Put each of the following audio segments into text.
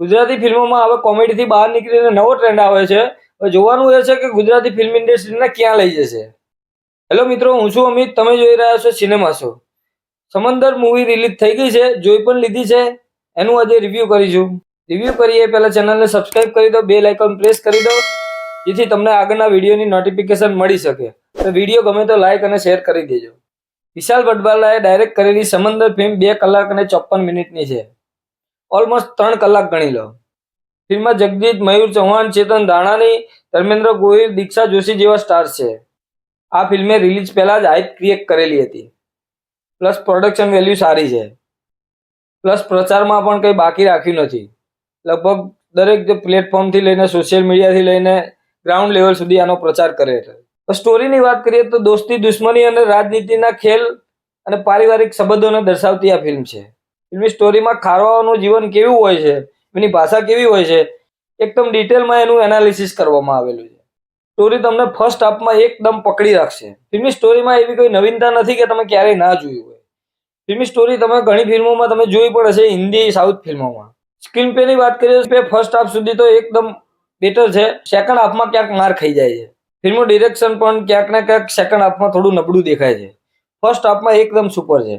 ગુજરાતી ફિલ્મોમાં હવે કોમેડીથી બહાર નીકળીને નવો ટ્રેન્ડ આવે છે. હવે જોવાનું એ છે કે ગુજરાતી ફિલ્મ ઇન્ડસ્ટ્રીને ક્યાં લઈ જશે. હેલો મિત્રો, હું છું અમિત. તમે જોઈ રહ્યા છો cinema show Samandar movie release થઈ ગઈ છે. જોઈ પણ લીધી છે. એનું આજે રિવ્યૂ કરીશું. રિવ્યૂ કરીએ પહેલાં ચેનલને સબસ્ક્રાઇબ કરી દો. બે આઇકન પ્રેસ કરી દો. જેથી તમને આગળના વિડીયોની નોટિફિકેશન મળી શકે. તો વીડિયો ગમે તો લાઇક અને શેર કરી દેજો. વિશાલ વડવાલાએ ડાયરેક્ટ કરેલી સમંદર ફિલ્મ બે કલાક અને ચોપન મિનિટની છે. ઓલમોસ્ટ ત્રણ કલાક ગણી લો. ફિલ્મમાં જગદીત મયુર ચૌહાણ, ચેતન દાણાની ધર્મેન્દ્ર ગોહિલ, દીક્ષા જોશી જેવા સ્ટાર્સ છે. આ ફિલ્મે રિલીઝ પહેલાં જ હાઇપ ક્રિએટ કરેલી હતી. પ્લસ પ્રોડક્શન વેલ્યુ સારી છે. પ્લસ પ્રચારમાં પણ કંઈ બાકી રાખ્યું નથી. લગભગ દરેક પ્લેટફોર્મથી લઈને સોશિયલ મીડિયાથી લઈને ગ્રાઉન્ડ લેવલ સુધી આનો પ્રચાર કરે છે. સ્ટોરીની વાત કરીએ તો દોસ્તી દુશ્મની અને રાજનીતિના ખેલ અને પારિવારિક સંબંધોને દર્શાવતી આ ફિલ્મ છે. ફિલ્મની સ્ટોરીમાં ખારવાઓનું જીવન કેવું હોય છે એની ભાષા કેવી હોય છે, એકદમ ડિટેલમાં એનું એનાલિસિસ કરવામાં આવેલું છે. સ્ટોરી તમને ફર્સ્ટ હાફમાં એકદમ પકડી રાખશે. ફિલ્મની સ્ટોરીમાં એવી કોઈ નવીનતા નથી કે તમે ક્યારેય ના જોયું હોય. ફિલ્મની સ્ટોરી તમે ઘણી ફિલ્મોમાં તમે જોઈ પણ હશે, હિન્દી, સાઉથ ફિલ્મોમાં. સ્ક્રીન પેની વાત કરીએ તો ફર્સ્ટ હાફ સુધી તો એકદમ બેટર છે. સેકન્ડ હાફમાં ક્યાંક માર ખાઈ જાય છે. ફિલ્મનું ડિરેક્શન પણ ક્યાંક ને ક્યાંક સેકન્ડ હાફમાં થોડું નબળું દેખાય છે. ફર્સ્ટ હાફમાં એકદમ સુપર છે.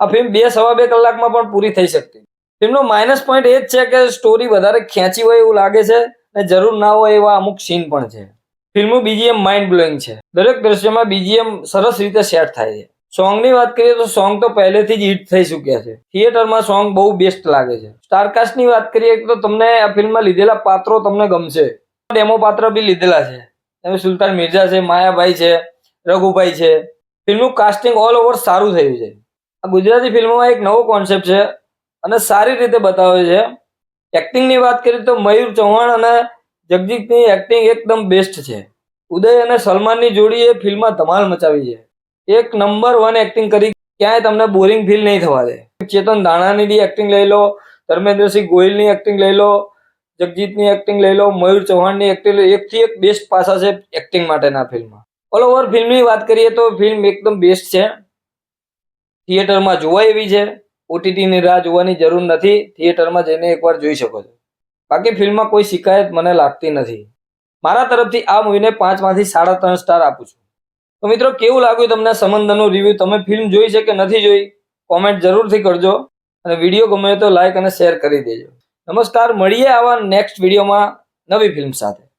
આ ફિલ્મ બે સવા બે કલાકમાં પણ પૂરી થઈ શકતી. ફિલ્મનો માઇનસ પોઈન્ટ એ જ છે કે સ્ટોરી વધારે ખેંચી હોય એવું લાગે છે અને જરૂર ના હોય એવા અમુક સીન પણ છે. ફિલ્મનું બીજીએમ માઇન્ડ બ્લોઈંગ છે. દરેક દ્રશ્યમાં બીજીએમ સરસ રીતે સેટ થાય છે. સોંગની વાત કરીએ તો સોંગ તો પહેલેથી જ હિટ થઈ ચૂક્યા છે. થિયેટરમાં સોંગ બહુ બેસ્ટ લાગે છે. સ્ટારકાસ્ટની વાત કરીએ તો તમને આ ફિલ્મમાં લીધેલા પાત્રો તમને ગમશે. ડેમો પાત્ર બી લીધેલા છે. એમ સુલતાન મિર્ઝા છે, માયાભાઈ છે, રઘુભાઈ છે. ફિલ્મનું કાસ્ટિંગ ઓલ ઓવર સારું થયું છે. ગુજરાતી ફિલ્મમાં એક નવો કોન્સેપ્ટ છે અને સારી રીતે બતાવે છે. એક્ટિંગની વાત કરીએ તો મયુર ચૌહાણ અને જગજીતની એક્ટિંગ એકદમ બેસ્ટ છે. ઉદય અને સલમાનની જોડીએ ફિલ્મમાં ધમાલ મચાવી છે. એક નંબર વન એક્ટિંગ કરી ક્યાંય તમને બોરિંગ ફીલ નહીં થવા દે. ચેતન દાણાની એક્ટિંગ લઈ લો, ધર્મેન્દ્રસિંહ ગોહિલની એક્ટિંગ લઈ લો, જગજીતની એક્ટિંગ લઈ લો, મયુર ચૌહાણની એક્ટિંગ એકથી એક બેસ્ટ પાસા છે એક્ટિંગ માટેના ફિલ્મમાં. ઓલ ઓવર ફિલ્મની વાત કરીએ તો ફિલ્મ એકદમ બેસ્ટ છે. થિયેટરમાં જોવા એવી છે. ઓટીટીની રાહ જોવાની જરૂર નથી. થિયેટરમાં જઈને એકવાર જોઈ શકો છો. બાકી ફિલ્મમાં કોઈ શિકાયત મને લાગતી નથી. મારા તરફથી આ મૂવીને પાંચમાંથી સાડા ત્રણ સ્ટાર આપું છું. તો મિત્રો, કેવું લાગ્યું તમને સમંદરનું રિવ્યુ તમે ફિલ્મ જોઈ છે કે નથી જોઈ? કોમેન્ટ જરૂરથી કરજો. અને વીડિયો ગમે તો લાઈક અને શેર કરી દેજો. નમસ્કાર. મળીએ આવા નેક્સ્ટ વિડીયોમાં નવી ફિલ્મ સાથે.